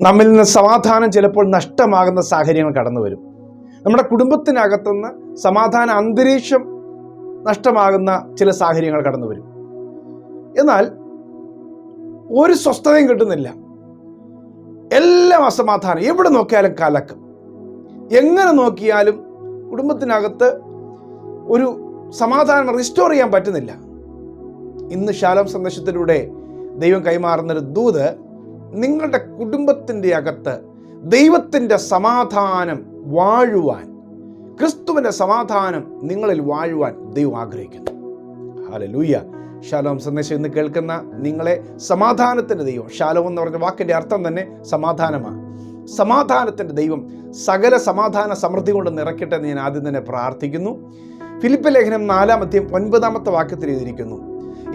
നമ്മിൽ നിന്ന് സമാധാനം ചിലപ്പോൾ നഷ്ടമാകുന്ന സാഹചര്യങ്ങൾ കടന്നു വരും നമ്മുടെ കുടുംബത്തിനകത്തുനിന്ന് സമാധാന അന്തരീക്ഷം നഷ്ടമാകുന്ന ചില സാഹചര്യങ്ങൾ കടന്നു വരും എന്നാൽ ഒരു സ്വസ്ഥതയും കിട്ടുന്നില്ല. എല്ലാം അസമാധാനം. എവിടെ നോക്കിയാലും കലക്കം. എങ്ങനെ നോക്കിയാലും കുടുംബത്തിനകത്ത് ഒരു സമാധാനം റിസ്റ്റോർ ചെയ്യാൻ പറ്റുന്നില്ല. ഇന്ന് ശാലം സന്ദേശത്തിലൂടെ ദൈവം കൈമാറുന്നൊരു ദൂത് നിങ്ങളുടെ കുടുംബത്തിന്റെ അകത്ത് ദൈവത്തിന്റെ സമാധാനം വാഴുവാൻ ക്രിസ്തുവിന്റെ സമാധാനം നിങ്ങളിൽ വാഴുവാൻ ദൈവം ആഗ്രഹിക്കുന്നു. ഹാലലൂയ ശാലോം സന്ദേശം ഇന്ന് കേൾക്കുന്ന നിങ്ങളെ സമാധാനത്തിന്റെ ദൈവം. ശാലോം എന്ന് പറഞ്ഞ വാക്കിന്റെ അർത്ഥം തന്നെ സമാധാനമാണ്. സമാധാനത്തിന്റെ ദൈവം സകല സമാധാന സമൃദ്ധി കൊണ്ട് നിറയ്ക്കട്ടെ എന്ന് ഞാൻ ആദ്യം തന്നെ പ്രാർത്ഥിക്കുന്നു. ഫിലിപ്പ് ലേഖനം നാലാമത്തെയും ഒൻപതാമത്തെ വാക്യത്തിൽ എഴുതിയിരിക്കുന്നു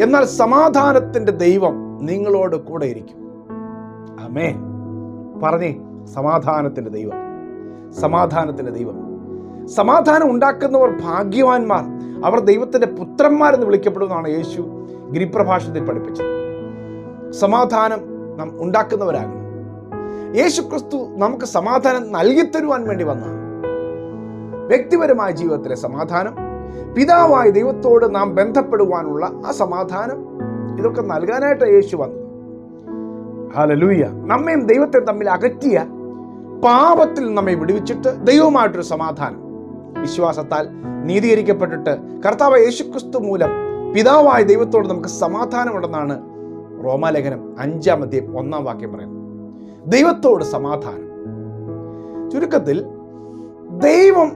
എന്നാൽ സമാധാനത്തിന്റെ ദൈവം നിങ്ങളോട് കൂടെ ഇരിക്കും. അമേ പറഞ്ഞേ സമാധാനത്തിന്റെ ദൈവം. സമാധാനത്തിന്റെ ദൈവം. സമാധാനം ഉണ്ടാക്കുന്നവർ ഭാഗ്യവാന്മാർ. അവർ ദൈവത്തിന്റെ പുത്രന്മാരെന്ന് വിളിക്കപ്പെടുമെന്നാണ് യേശു ഗിരിപ്രഭാഷണത്തിൽ പഠിപ്പിച്ചത്. സമാധാനം നാം ഉണ്ടാക്കുന്നവരാകണം. യേശു ക്രിസ്തു നമുക്ക് സമാധാനം നൽകിത്തരുവാൻ വേണ്ടി വന്ന വ്യക്തിപരമായ ജീവിതത്തിലെ സമാധാനം പിതാവായ ദൈവത്തോട് നാം ബന്ധപ്പെടുവാനുള്ള ആ സമാധാനം ഇതൊക്കെ നൽകാനായിട്ട് യേശു വന്നത്. ഹാലലൂയ നമ്മയും ദൈവത്തെ തമ്മിൽ അകറ്റിയ പാപത്തിൽ നമ്മെ വിടുവിച്ചിട്ട് ദൈവമായിട്ടൊരു സമാധാനം. വിശ്വാസത്താൽ നീതീകരിക്കപ്പെട്ടിട്ട് കർത്താവ് യേശുക്രിസ്തു മൂലം പിതാവായ ദൈവത്തോട് നമുക്ക് സമാധാനമുണ്ടെന്നാണ് റോമാലേഖനം അഞ്ചാം അധ്യായം ഒന്നാം വാക്യം പറയുന്നത്. ദൈവത്തോട് സമാധാനം. ചുരുക്കത്തിൽ ദൈവം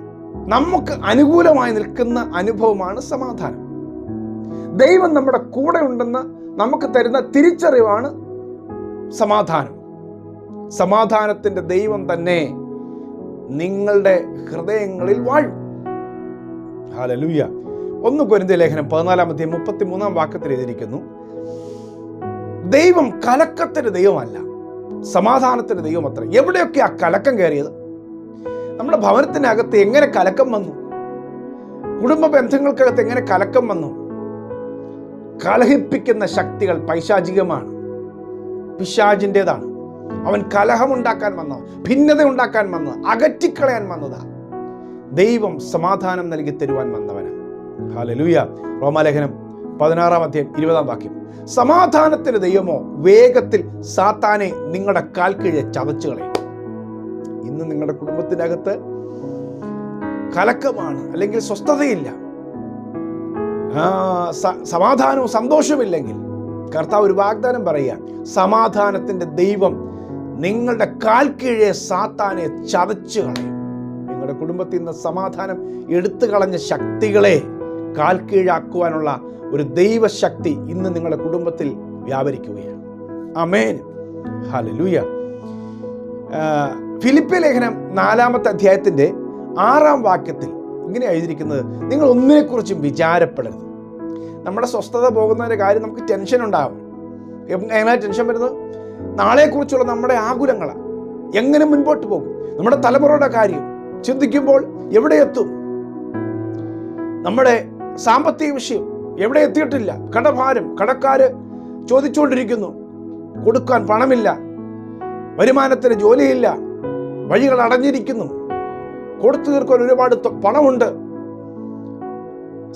നമുക്ക് അനുകൂലമായി നിൽക്കുന്ന അനുഭവമാണ് സമാധാനം. ദൈവം നമ്മുടെ കൂടെ ഉണ്ടെന്ന് നമുക്ക് തരുന്ന തിരിച്ചറിവാണ് സമാധാനം. സമാധാനത്തിന്റെ ദൈവം തന്നെ നിങ്ങളുടെ ഹൃദയങ്ങളിൽ വാഴും. ഹാലലൂയ ഒന്ന് കുരുന്ത ലേഖനം പതിനാലാം അധ്യായം മുപ്പത്തി മൂന്നാം വാക്യത്തിൽ എഴുതിയിരിക്കുന്നു. ദൈവം കലക്കത്തിന്റെ ദൈവമല്ല. സമാധാനത്തിന്റെ ദൈവം അത്ര. എവിടെയൊക്കെ ആ കലക്കം കയറിയത്? നമ്മുടെ ഭവനത്തിനകത്ത് എങ്ങനെ കലക്കം വന്നു? കുടുംബ ബന്ധങ്ങൾക്കകത്ത് എങ്ങനെ കലക്കം വന്നു? കലഹിപ്പിക്കുന്ന ശക്തികൾ പൈശാചികമാണ്. പിശാജിന്റെതാണ് അവൻ കലഹമുണ്ടാക്കാൻ വന്ന ഭിന്നത ഉണ്ടാക്കാൻ വന്ന് അകറ്റിക്കളയാൻ വന്നതാ. ദൈവം സമാധാനം നൽകി തരുവാൻ വന്നവന്. ഹാലലൂയ റോമാലേഖനം പതിനാറാം അധ്യായം ഇരുപതാം വാക്യം. സമാധാനത്തിന് ദൈവമോ വേഗത്തിൽ സാത്താനെ നിങ്ങളുടെ കാൽ കീഴെ ചതച്ചു കളയും. ഇന്ന് നിങ്ങളുടെ കുടുംബത്തിനകത്ത് കലക്കമാണ് അല്ലെങ്കിൽ സ്വസ്ഥതയില്ല. സമാധാനവും സന്തോഷമില്ലെങ്കിൽ കർത്താവ് ഒരു വാഗ്ദാനം പറയുക സമാധാനത്തിന്റെ ദൈവം നിങ്ങളുടെ കാൽ കീഴെ സാത്താനെ ചതച്ചു കളയും. നിങ്ങളുടെ കുടുംബത്തിൽ നിന്ന് സമാധാനം എടുത്തു കളഞ്ഞ ശക്തികളെ കാൽ കീഴാക്കുവാനുള്ള ഒരു ദൈവശക്തി ഇന്ന് നിങ്ങളുടെ കുടുംബത്തിൽ വ്യാപരിക്കുകയാണ്. അമേൻ ഹലലൂയ ഫിലിപ്പി ലേഖനം നാലാമത്തെ അധ്യായത്തിന്റെ ആറാം വാക്യത്തിൽ ഇങ്ങനെ എഴുതിയിരിക്കുന്നത് നിങ്ങൾ ഒന്നിനെക്കുറിച്ചും വിചാരപ്പെടരുത്. നമ്മുടെ സ്വസ്ഥത പോകുന്നതിന്റെ കാര്യം നമുക്ക് ടെൻഷൻ ഉണ്ടാകും എങ്ങനെ ടെൻഷൻ വരുന്നത്? നാളെക്കുറിച്ചുള്ള നമ്മുടെ ആകുലങ്ങളാണ് എങ്ങനെ മുൻപോട്ട് പോകും? നമ്മുടെ തലമുറയുടെ കാര്യം ചിന്തിക്കുമ്പോൾ എവിടെ എത്തും? നമ്മുടെ സാമ്പത്തിക വിഷയം എവിടെ എത്തിയിട്ടില്ല? കടഭാരം കടക്കാര് ചോദിച്ചുകൊണ്ടിരിക്കുന്നു. കൊടുക്കാൻ പണമില്ല. വരുമാനത്തിന് ജോലിയില്ല. വഴികൾ അടഞ്ഞിരിക്കുന്നു. കൊടുത്തു തീർക്കാൻ ഒരുപാട് പണമുണ്ട്.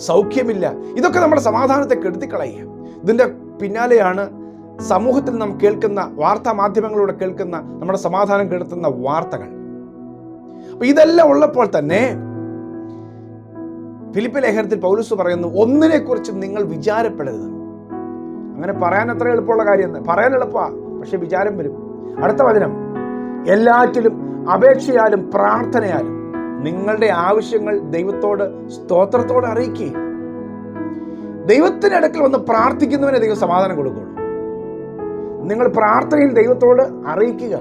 സൗഖ്യമില്ല. ഇതൊക്കെ നമ്മുടെ സമാധാനത്തെ കെടുത്തിക്കളയുക ഇതിന്റെ പിന്നാലെയാണ് സമൂഹത്തിൽ നാം കേൾക്കുന്ന വാർത്താ മാധ്യമങ്ങളിലൂടെ കേൾക്കുന്ന നമ്മുടെ സമാധാനം കെടുത്തുന്ന വാർത്തകൾ. അപ്പൊ ഇതെല്ലാം ഉള്ളപ്പോൾ തന്നെ ഫിലിപ്പ് ലേഖനത്തിൽ പൗലൂസ് പറയുന്നു ഒന്നിനെ കുറിച്ചും നിങ്ങൾ വിചാരപ്പെടരുത്. അങ്ങനെ പറയാൻ അത്ര എളുപ്പമുള്ള കാര്യം പറയാൻ എളുപ്പമാ പക്ഷെ വിചാരം വരും. അടുത്ത വചനം എല്ലാറ്റിലും അപേക്ഷയാലും പ്രാർത്ഥനയാലും നിങ്ങളുടെ ആവശ്യങ്ങൾ ദൈവത്തോട് സ്തോത്രത്തോട് അറിയിക്കുക ദൈവത്തിന്റെ അടുക്കൽ വന്ന് പ്രാർത്ഥിക്കുന്നവനെ ദൈവം സമാധാനം കൊടുക്കുള്ളൂ നിങ്ങൾ പ്രാർത്ഥനയിൽ ദൈവത്തോട് അറിയിക്കുക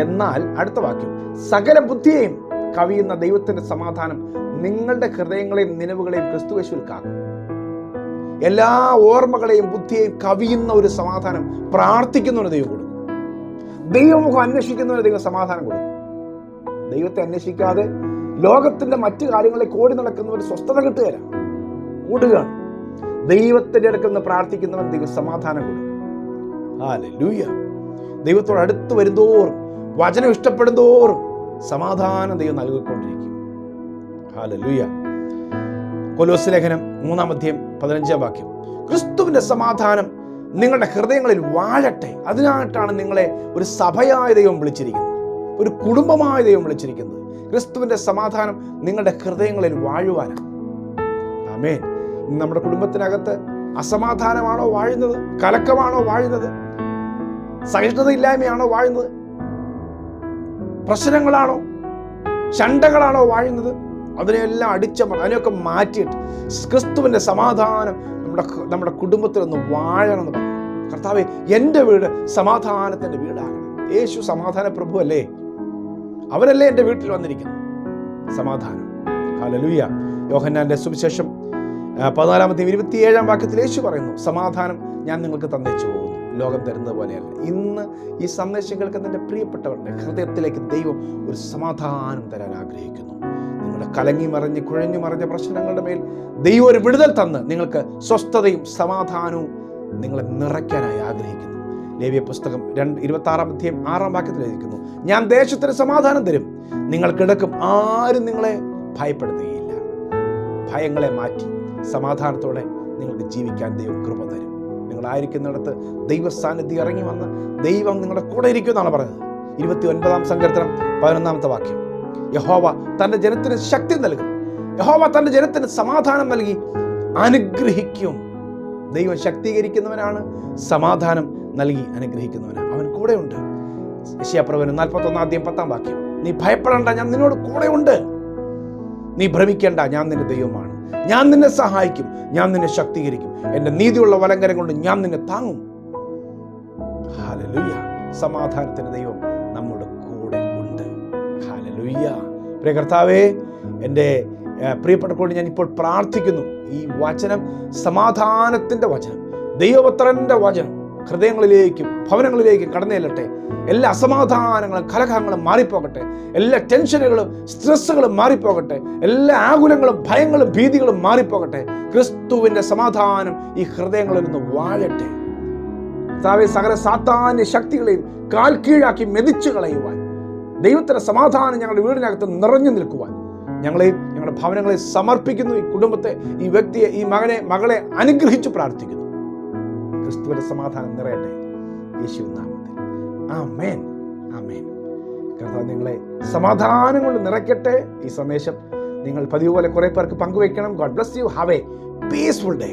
എന്നാൽ അടുത്ത വാക്യം സകല ബുദ്ധിയെയും കവിയുന്ന ദൈവത്തിന്റെ സമാധാനം നിങ്ങളുടെ ഹൃദയങ്ങളെയും നിലവുകളെയും ക്രിസ്തുവേശുവിൽ കാക്കും. എല്ലാ ഓർമ്മകളെയും ബുദ്ധിയെയും കവിയുന്ന ഒരു സമാധാനം പ്രാർത്ഥിക്കുന്നവന് ദൈവം കൊടുക്കും. ദൈവമുഖം അന്വേഷിക്കുന്നവന് ദൈവം സമാധാനം കൊടുക്കും. ദൈവത്തെ അന്വേഷിക്കാതെ ലോകത്തിന്റെ മറ്റു കാര്യങ്ങളെ കോടി നടക്കുന്നവർ സ്വസ്ഥത കിട്ടുകയില്ല. കൂടുക ദൈവത്തിന്റെ അടുക്കുന്ന പ്രാർത്ഥിക്കുന്നവൻ ദൈവം സമാധാനം ഹാലൂയ ദൈവത്തോട് അടുത്ത് വരുന്തോറും വചനം ഇഷ്ടപ്പെടുന്തോറും സമാധാനം ദൈവം നൽകിക്കൊണ്ടിരിക്കും. കൊലോസ് ലേഖനം മൂന്നാം അധ്യയം പതിനഞ്ചാം വാക്യം. ക്രിസ്തുവിന്റെ സമാധാനം നിങ്ങളുടെ ഹൃദയങ്ങളിൽ വാഴട്ടെ. അതിനായിട്ടാണ് നിങ്ങളെ ഒരു സഭയായ ദൈവം വിളിച്ചിരിക്കുന്നത്. ഒരു കുടുംബമായ ദൈവം വിളിച്ചിരിക്കുന്നത്. ക്രിസ്തുവിന്റെ സമാധാനം നിങ്ങളുടെ ഹൃദയങ്ങളിൽ വാഴുവാനാണ്. ആമേൻ. നമ്മുടെ കുടുംബത്തിനകത്ത് അസമാധാനമാണോ വാഴുന്നത്? കലക്കമാണോ വാഴുന്നത്? സഹിഷ്ണുതയില്ലായ്മയാണോ വാഴുന്നത്? പ്രശ്നങ്ങളാണോ? ചണ്ടകളാണോ വാഴുന്നത്? അതിനെല്ലാം അടിച്ച അതിനെയൊക്കെ മാറ്റിയിട്ട് ക്രിസ്തുവിന്റെ സമാധാനം നമ്മുടെ നമ്മുടെ കുടുംബത്തിൽ ഒന്ന് വാഴണം എന്ന് പറഞ്ഞു. കർത്താവെ എന്റെ വീട് സമാധാനത്തിന്റെ വീടാകണം. യേശു സമാധാന പ്രഭു അല്ലേ അവനല്ലേ എന്റെ വീട്ടിൽ വന്നിരിക്കുന്നത്? സമാധാനം. ഹാലലുയ്യ യോഹന്നാന്റെ സുവിശേഷം പതിനാലാമത്തെ ഇരുപത്തിയേഴാം വാക്യത്തിൽ യേശു പറയുന്നു സമാധാനം ഞാൻ നിങ്ങൾക്ക് തന്നേച്ചു പോകുന്നു. ലോകം തരുന്നത് പോലെയല്ല. ഇന്ന് ഈ സന്ദേശം കേൾക്കുന്ന എന്റെ പ്രിയപ്പെട്ടവരുടെ ഹൃദയത്തിലേക്ക് ദൈവം ഒരു സമാധാനം തരാൻ ആഗ്രഹിക്കുന്നു. നിങ്ങളുടെ കലങ്ങി മറിഞ്ഞ് കുഴഞ്ഞു മറിഞ്ഞ പ്രശ്നങ്ങളുടെ മേൽ ദൈവം ഒരു വിടുതൽ തന്ന് നിങ്ങൾക്ക് സ്വസ്ഥതയും സമാധാനവും നിങ്ങളെ നിറയ്ക്കാനായി ആഗ്രഹിക്കുന്നു. ലേവ്യ പുസ്തകം രണ്ട് ഇരുപത്തി ആറാം അധ്യയം ആറാം വാക്യത്തിൽ എഴുതിക്കുന്നു ഞാൻ ദേശത്തിന് സമാധാനം തരും. നിങ്ങൾ കിടക്കും. ആരും നിങ്ങളെ ഭയപ്പെടുത്തുകയില്ല. ഭയങ്ങളെ മാറ്റി സമാധാനത്തോടെ നിങ്ങൾക്ക് ജീവിക്കാൻ ദൈവം കൃപ തരും. നിങ്ങളായിരിക്കുന്നിടത്ത് ദൈവ ഇറങ്ങി വന്ന് ദൈവം നിങ്ങളുടെ കൂടെ ഇരിക്കുമെന്നാണ് പറയുന്നത്. ഇരുപത്തി ഒൻപതാം സങ്കീർത്തനം പതിനൊന്നാമത്തെ വാക്യം. യഹോവ തന്റെ ജനത്തിന് ശക്തി നൽകും. യഹോവ തന്റെ ജനത്തിന് സമാധാനം നൽകി അനുഗ്രഹിക്കും. ദൈവം ശക്തീകരിക്കുന്നവനാണ്. സമാധാനം നൽകി അനുഗ്രഹിക്കുന്നവനാണ് അവൻ കൂടെയുണ്ട്. യശയാപ്രവനും നാൽപ്പത്തൊന്നാദ്യം പത്താം വാക്യം. നീ ഭയപ്പെടേണ്ട ഞാൻ നിന്നോട് കൂടെയുണ്ട്. നീ ഭ്രമിക്കേണ്ട ഞാൻ നിന്റെ ദൈവമാണ്. ഞാൻ നിന്നെ സഹായിക്കും ഞാൻ നിന്നെ ശക്തീകരിക്കും. എന്റെ നീതിയുള്ള വലങ്കരം കൊണ്ട് ഞാൻ നിന്നെ താങ്ങും. ഹാലലുയ്യ. സമാധാനത്തിന്റെ ദൈവം നമ്മുടെ കൂടെ ഉണ്ട്. പ്രിയ കർത്താവേ എന്റെ പ്രിയപ്പെട്ടപ്പോൾ പ്രിയപ്പെട്ട ഞാൻ ഇപ്പോൾ പ്രാർത്ഥിക്കുന്നു. ഈ വചനം സമാധാനത്തിന്റെ വചനം ദൈവപുത്രന്റെ വചനം. ഹൃദയങ്ങളിലേക്കും ഭവനങ്ങളിലേക്കും കടന്നേലട്ടെ എല്ലാ അസമാധാനങ്ങളും കലഹങ്ങളും മാറിപ്പോകട്ടെ. എല്ലാ ടെൻഷനുകളും സ്ട്രെസ്സുകളും മാറിപ്പോകട്ടെ. എല്ലാ ആകുലങ്ങളും ഭയങ്ങളും ഭീതികളും മാറിപ്പോകട്ടെ. ക്രിസ്തുവിന്റെ സമാധാനം ഈ ഹൃദയങ്ങളിൽ നിന്ന് വാഴട്ടെ. കർത്താവെ സകല സാത്താന്യ ശക്തികളെയും കാൽ കീഴാക്കി മെതിച്ചു കളയുവാൻ. ദൈവത്തിന്റെ സമാധാനം ഞങ്ങളുടെ വീടിനകത്ത് നിറഞ്ഞു നിൽക്കുവാൻ. ഞങ്ങളെയും ഞങ്ങളുടെ ഭവനങ്ങളെ സമർപ്പിക്കുന്നു. ഈ കുടുംബത്തെ ഈ വ്യക്തിയെ ഈ മകനെ മകളെ അനുഗ്രഹിച്ചു പ്രാർത്ഥിക്കുന്നു. ക്രിസ്തുവിന്റെ സമാധാനം നിറയട്ടെ. യേശു നാമത്തിൽ. ആ മേൻ കർത്താവ് നിങ്ങളെ സമാധാനം കൊണ്ട് നിറയ്ക്കട്ടെ. ഈ സന്ദേശം നിങ്ങൾ പതിവ് പോലെ കുറെ പേർക്ക് പങ്കുവെക്കണം God bless you have a peaceful day